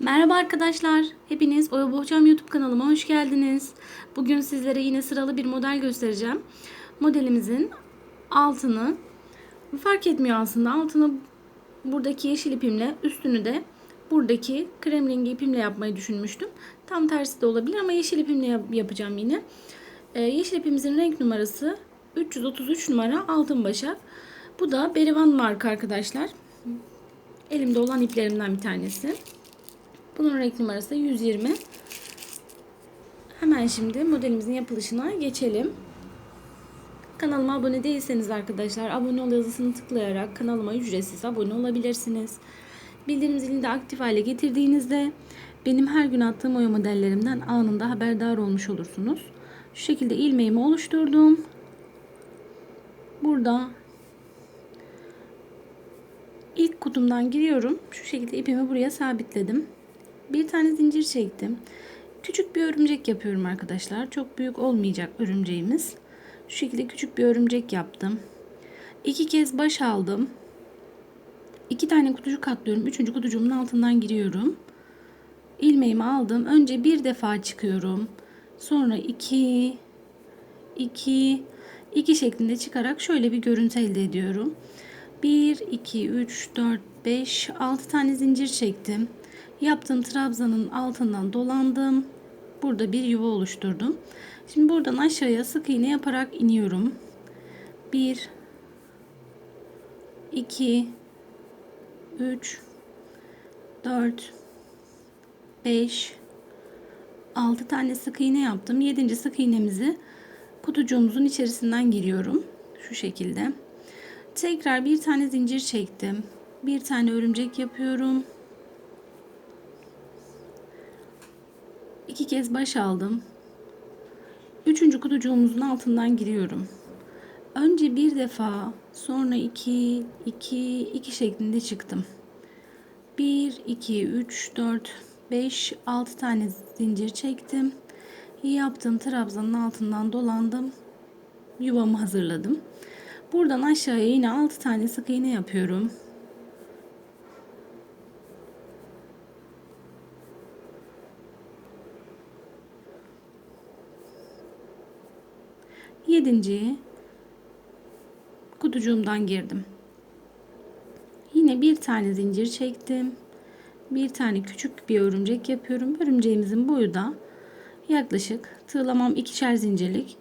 Merhaba arkadaşlar. Hepiniz Oya Bohçam YouTube kanalıma hoş geldiniz. Bugün sizlere yine sıralı bir model göstereceğim. Modelimizin altını fark etmiyor aslında. Altını buradaki yeşil ipimle, üstünü de buradaki krem rengi ipimle yapmayı düşünmüştüm. Tam tersi de olabilir ama yeşil ipimle yap- yapacağım yine. Ee, yeşil ipimizin renk numarası 333 numara altın başak. Bu da Berivan marka arkadaşlar. Elimde olan iplerimden bir tanesi. Bunun renk numarası da 120. Hemen şimdi modelimizin yapılışına geçelim. Kanalıma abone değilseniz arkadaşlar abone ol yazısını tıklayarak kanalıma ücretsiz abone olabilirsiniz. Bildirim zilini de aktif hale getirdiğinizde benim her gün attığım oya modellerimden anında haberdar olmuş olursunuz. Şu şekilde ilmeğimi oluşturdum. Burada ilk kutumdan giriyorum. Şu şekilde ipimi buraya sabitledim. Bir tane zincir çektim. Küçük bir örümcek yapıyorum arkadaşlar. Çok büyük olmayacak örümceğimiz. Şu şekilde küçük bir örümcek yaptım. İki kez baş aldım. İki tane kutucuk katlıyorum. Üçüncü kutucuğumun altından giriyorum. İlmeğimi aldım. Önce bir defa çıkıyorum. Sonra iki, iki, iki şeklinde çıkarak şöyle bir görüntü elde ediyorum. 1, 2, 3, 4, 5, 6 tane zincir çektim. Yaptığım trabzanın altından dolandım. Burada bir yuva oluşturdum. Şimdi buradan aşağıya sık iğne yaparak iniyorum. 1 2 3 4 5 6 tane sık iğne yaptım. 7. sık iğnemizi kutucuğumuzun içerisinden giriyorum. Şu şekilde. Tekrar bir tane zincir çektim. Bir tane örümcek yapıyorum. İki kez baş aldım. Üçüncü kutucuğumuzun altından giriyorum. Önce bir defa, sonra iki, iki, iki şeklinde çıktım. Bir, iki, üç, dört, beş, altı tane zincir çektim. Yaptığım trabzanın altından dolandım. Yuvamı hazırladım. Buradan aşağıya yine 6 tane sık iğne yapıyorum. Yedinci kutucuğumdan girdim. Yine bir tane zincir çektim. Bir tane küçük bir örümcek yapıyorum. Örümceğimizin boyu da yaklaşık tığlamam ikişer zincirlik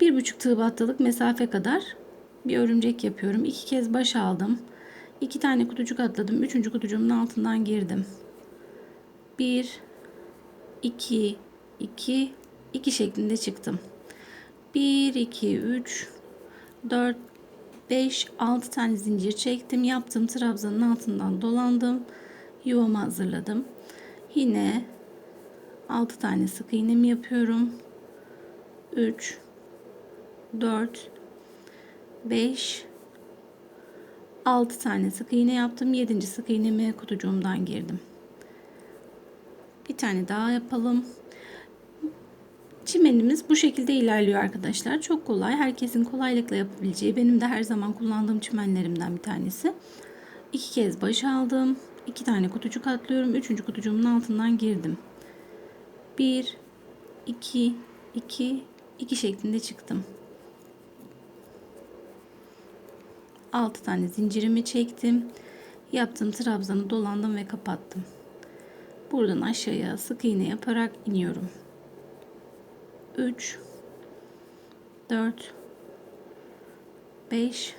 bir buçuk tığ battılık mesafe kadar bir örümcek yapıyorum. İki kez baş aldım. İki tane kutucuk atladım. Üçüncü kutucuğumun altından girdim. Bir, iki, iki, iki şeklinde çıktım. Bir, iki, üç, dört, beş, altı tane zincir çektim. Yaptım trabzanın altından dolandım. Yuvamı hazırladım. Yine altı tane sık iğnemi yapıyorum. Üç, dört, 5 6 tane sık iğne yaptım. 7. sık iğnemi kutucuğumdan girdim. Bir tane daha yapalım. Çimenimiz bu şekilde ilerliyor arkadaşlar. Çok kolay. Herkesin kolaylıkla yapabileceği. Benim de her zaman kullandığım çimenlerimden bir tanesi. İki kez baş aldım. iki tane kutucuk atlıyorum. Üçüncü kutucuğumun altından girdim. Bir, iki, iki, iki şeklinde çıktım. 6 tane zincirimi çektim. Yaptığım trabzanı dolandım ve kapattım. Buradan aşağıya sık iğne yaparak iniyorum. 3 4 5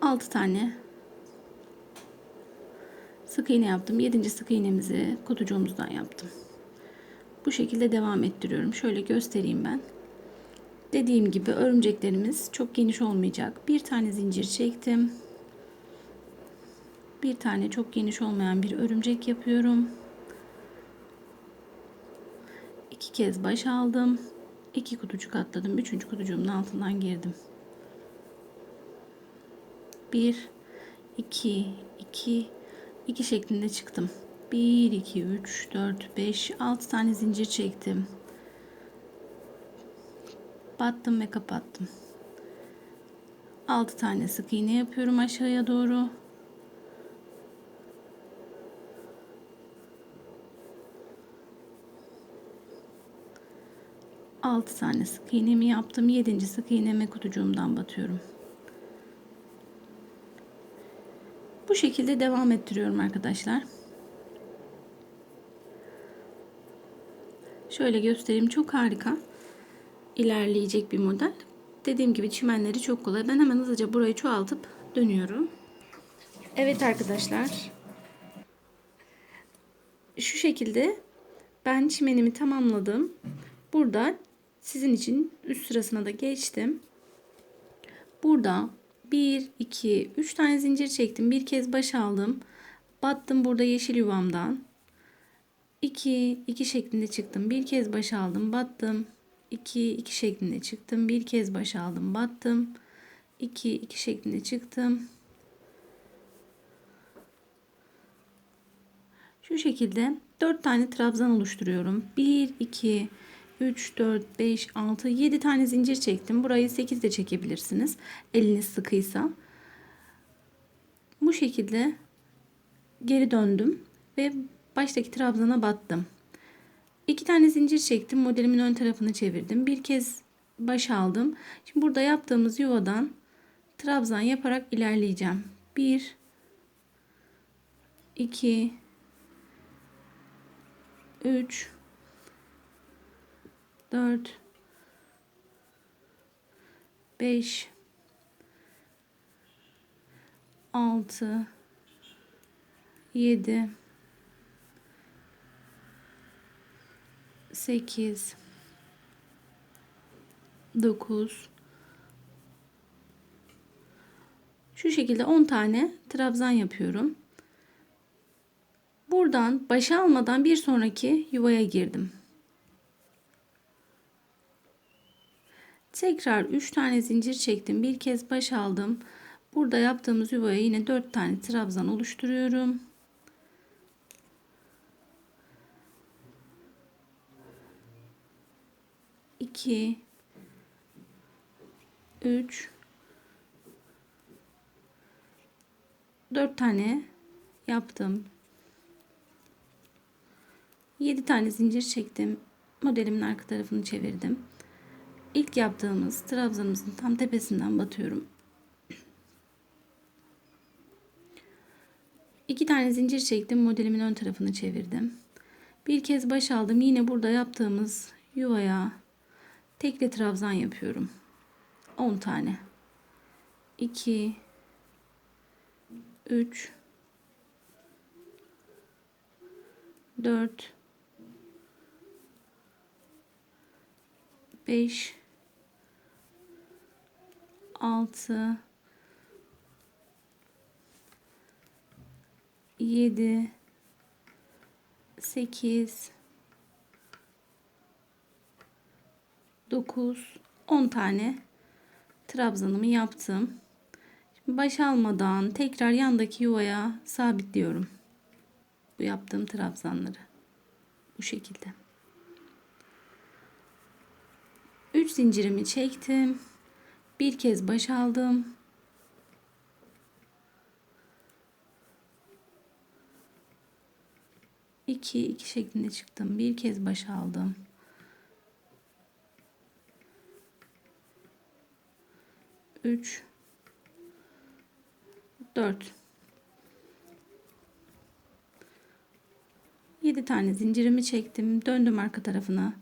6 tane sık iğne yaptım. 7. sık iğnemizi kutucuğumuzdan yaptım. Bu şekilde devam ettiriyorum. Şöyle göstereyim ben. Dediğim gibi örümceklerimiz çok geniş olmayacak. Bir tane zincir çektim. Bir tane çok geniş olmayan bir örümcek yapıyorum. İki kez baş aldım. İki kutucuk atladım. Üçüncü kutucuğumun altından girdim. Bir, iki, iki, iki şeklinde çıktım. Bir, iki, üç, dört, beş, altı tane zincir çektim battım ve kapattım. 6 tane sık iğne yapıyorum aşağıya doğru. 6 tane sık iğnemi yaptım. 7. sık iğneme kutucuğumdan batıyorum. Bu şekilde devam ettiriyorum arkadaşlar. Şöyle göstereyim. Çok harika ilerleyecek bir model. Dediğim gibi çimenleri çok kolay. Ben hemen hızlıca burayı çoğaltıp dönüyorum. Evet arkadaşlar. Şu şekilde ben çimenimi tamamladım. Burada sizin için üst sırasına da geçtim. Burada 1, 2, 3 tane zincir çektim. Bir kez baş aldım. Battım burada yeşil yuvamdan. 2, 2 şeklinde çıktım. Bir kez baş aldım. Battım. 2, 2 şeklinde çıktım. Bir kez baş aldım. Battım. 2, 2 şeklinde çıktım. Şu şekilde 4 tane trabzan oluşturuyorum. 1, 2, 3, 4, 5, 6, 7 tane zincir çektim. Burayı 8 de çekebilirsiniz. Eliniz sıkıysa. Bu şekilde geri döndüm ve baştaki trabzana battım. 2 tane zincir çektim. Modelimin ön tarafını çevirdim. Bir kez baş aldım. Şimdi burada yaptığımız yuvadan trabzan yaparak ilerleyeceğim. 1 2 3 4 5 6 7 8 9 Şu şekilde 10 tane trabzan yapıyorum. Buradan başa almadan bir sonraki yuvaya girdim. Tekrar 3 tane zincir çektim. Bir kez baş aldım. Burada yaptığımız yuvaya yine 4 tane trabzan oluşturuyorum. İki, üç, dört tane yaptım. 7 tane zincir çektim. Modelimin arka tarafını çevirdim. İlk yaptığımız trabzanımızın tam tepesinden batıyorum. 2 tane zincir çektim. Modelimin ön tarafını çevirdim. Bir kez baş aldım. Yine burada yaptığımız yuvaya tekli trabzan yapıyorum. 10 tane. 2 3 4 5 6 7 8 9 10 tane trabzanımı yaptım. Şimdi baş almadan tekrar yandaki yuvaya sabitliyorum. Bu yaptığım trabzanları. Bu şekilde. 3 zincirimi çektim. Bir kez baş aldım. İki, iki şeklinde çıktım. Bir kez baş aldım. Üç, dört. Yedi tane zincirimi çektim. Döndüm arka tarafına.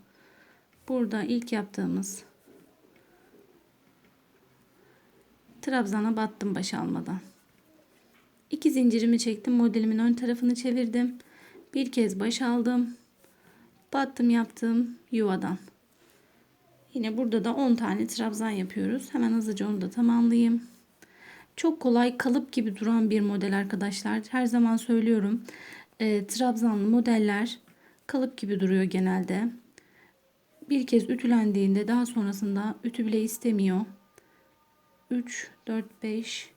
Burada ilk yaptığımız trabzana battım baş almadan. İki zincirimi çektim. Modelimin ön tarafını çevirdim. Bir kez baş aldım. Battım yaptım yuvadan. Yine burada da 10 tane trabzan yapıyoruz. Hemen hızlıca onu da tamamlayayım. Çok kolay kalıp gibi duran bir model arkadaşlar. Her zaman söylüyorum. E, trabzanlı modeller kalıp gibi duruyor genelde. Bir kez ütülendiğinde daha sonrasında ütü bile istemiyor. 3, 4, 5,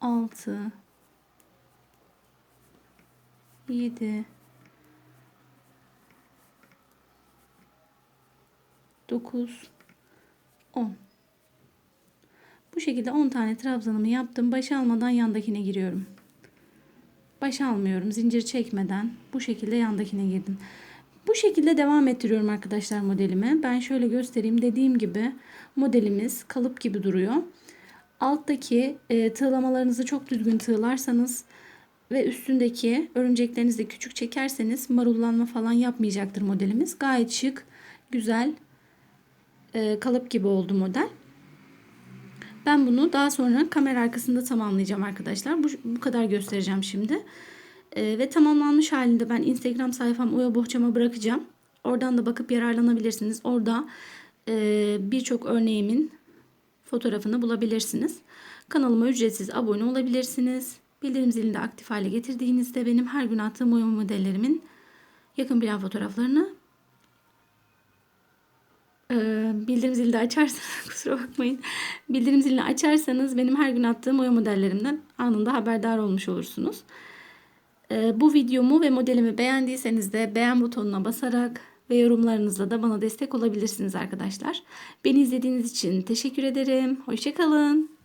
6, 7, 9, 10. Bu şekilde 10 tane trabzanımı yaptım. Baş almadan yandakine giriyorum. Baş almıyorum. Zincir çekmeden bu şekilde yandakine girdim. Bu şekilde devam ettiriyorum arkadaşlar modelimi. Ben şöyle göstereyim. Dediğim gibi modelimiz kalıp gibi duruyor. Alttaki e, tığlamalarınızı çok düzgün tığlarsanız ve üstündeki örümceklerinizi küçük çekerseniz marullanma falan yapmayacaktır modelimiz. Gayet şık, güzel, e, kalıp gibi oldu model. Ben bunu daha sonra kamera arkasında tamamlayacağım arkadaşlar. Bu, bu kadar göstereceğim şimdi. E, ve tamamlanmış halinde ben Instagram sayfam Oya Bohçam'a bırakacağım. Oradan da bakıp yararlanabilirsiniz. Orada e, birçok örneğimin fotoğrafını bulabilirsiniz. Kanalıma ücretsiz abone olabilirsiniz. Bildirim zilini de aktif hale getirdiğinizde benim her gün attığım oyun modellerimin yakın plan fotoğraflarını ee, bildirim zilini de açarsanız kusura bakmayın. Bildirim zilini açarsanız benim her gün attığım oya modellerimden anında haberdar olmuş olursunuz. Ee, bu videomu ve modelimi beğendiyseniz de beğen butonuna basarak ve yorumlarınızla da bana destek olabilirsiniz arkadaşlar. Beni izlediğiniz için teşekkür ederim. Hoşçakalın.